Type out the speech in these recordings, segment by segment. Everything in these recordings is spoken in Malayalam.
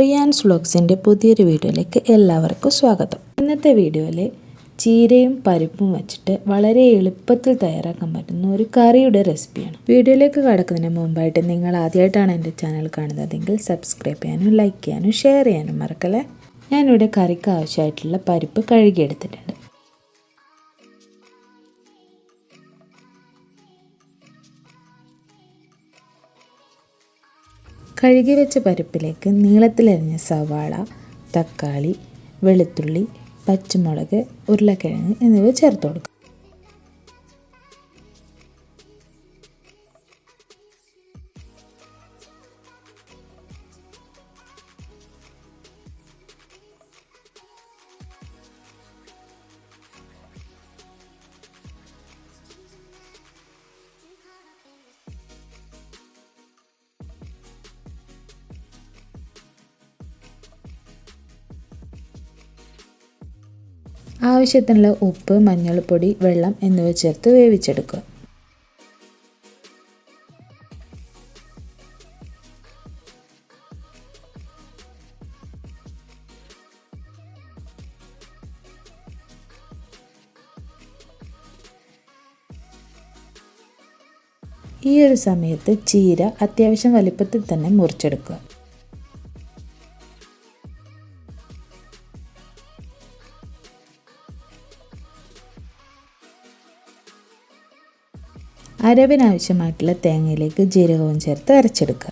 റിയാൻസ് വ്ളോഗ്സിന്റെ പുതിയൊരു വീഡിയോയിലേക്ക് എല്ലാവർക്കും സ്വാഗതം. ഇന്നത്തെ വീഡിയോയിൽ ചീരയും പരിപ്പും വെച്ചിട്ട് വളരെ എളുപ്പത്തിൽ തയ്യാറാക്കാൻ പറ്റുന്ന ഒരു കറിയുടെ റെസിപ്പിയാണ്. വീഡിയോയിലേക്ക് കടക്കുന്നതിന് മുമ്പായിട്ട് നിങ്ങൾ ആദ്യമായിട്ടാണ് എന്റെ ചാനൽ കാണുന്നതെങ്കിൽ സബ്സ്ക്രൈബ് ചെയ്യാനും ലൈക്ക് ചെയ്യാനും ഷെയർ ചെയ്യാനും മറക്കല്ലേ? ഞാനിവിടെ കറിക്ക് ആവശ്യമായിട്ടുള്ള പരിപ്പ് കഴുകിയെടുത്തിട്ടുണ്ട്. കഴുകി വെച്ച പരിപ്പിലേക്ക് നീളത്തിലരിഞ്ഞ സവാള തക്കാളി വെളുത്തുള്ളി പച്ചമുളക് ഉരുളക്കിഴങ്ങ് എന്നിവ ചേർത്ത് കൊടുക്കുക. ആവശ്യത്തിനുള്ള ഉപ്പ് മഞ്ഞൾപ്പൊടി വെള്ളം എന്നിവ ചേർത്ത് വേവിച്ചെടുക്കുക. ഈ ഒരു സമയത്ത് ചീര അത്യാവശ്യം വലിപ്പത്തിൽ തന്നെ മുറിച്ചെടുക്കുക. അരവിനാവശ്യമായിട്ടുള്ള തേങ്ങയിലേക്ക് ജീരകവും ചേർത്ത് അരച്ചെടുക്കുക.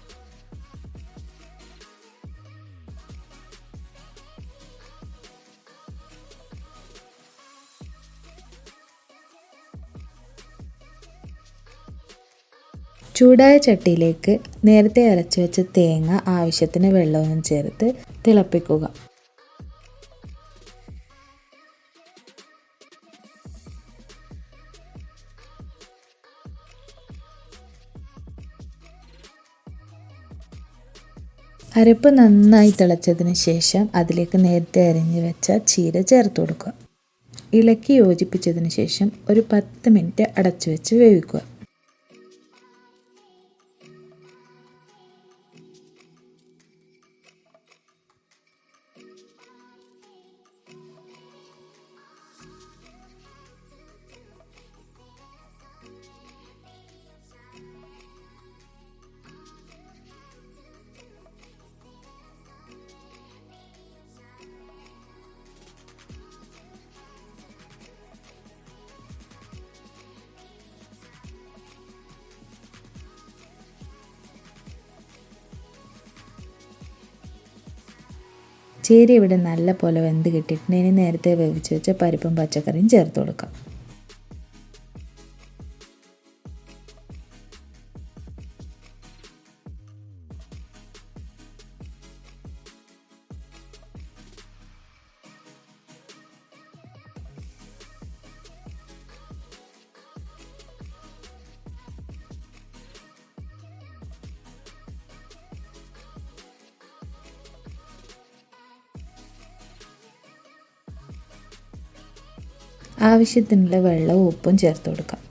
ചൂടായ ചട്ടിയിലേക്ക് നേരത്തെ അരച്ചു വെച്ച തേങ്ങ ആവശ്യത്തിന് വെള്ളവും ചേർത്ത് തിളപ്പിക്കുക. അരപ്പ് നന്നായി തിളച്ചതിന് ശേഷം അതിലേക്ക് നേരത്തെ അരിഞ്ഞ് വെച്ച ചീര ചേർത്ത് കൊടുക്കുക. ഇളക്കി യോജിപ്പിച്ചതിന് ശേഷം ഒരു പത്ത് മിനിറ്റ് അടച്ചു വെച്ച് വേവിക്കുക. ചേരി ഇവിടെ നല്ല പോലെ വെന്ത് കിട്ടിയിട്ടുണ്ട്. ഇനി നേരത്തെ വേവിച്ച് വെച്ച പരിപ്പും പച്ചക്കറിയും ചേർത്ത് കൊടുക്കാം. ആവശ്യത്തിനുള്ള വെള്ളവും ഉപ്പും ചേർത്ത് കൊടുക്കാം.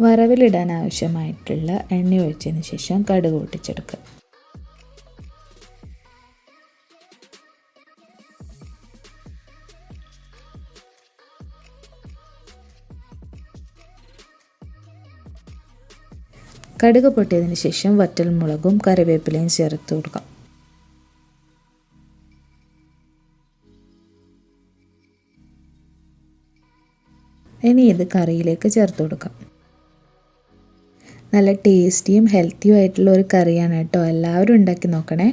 വറവിലിടാൻ ആവശ്യമായിട്ടുള്ള എണ്ണ ഒഴിച്ചതിന് ശേഷം കടുക് പൊട്ടിച്ചെടുക്കുക. കടുക് പൊട്ടിയതിന് ശേഷം വറ്റൽ മുളകും കറിവേപ്പിലയും ചേർത്ത് കൊടുക്കാം. ഇനി ഇത് കറിയിലേക്ക് ചേർത്ത് കൊടുക്കാം. നല്ല ടേസ്റ്റിയും ഹെൽത്തിയും ആയിട്ടുള്ള ഒരു കറിയാണ് കേട്ടോ. എല്ലാവരും ഉണ്ടാക്കി നോക്കണേ.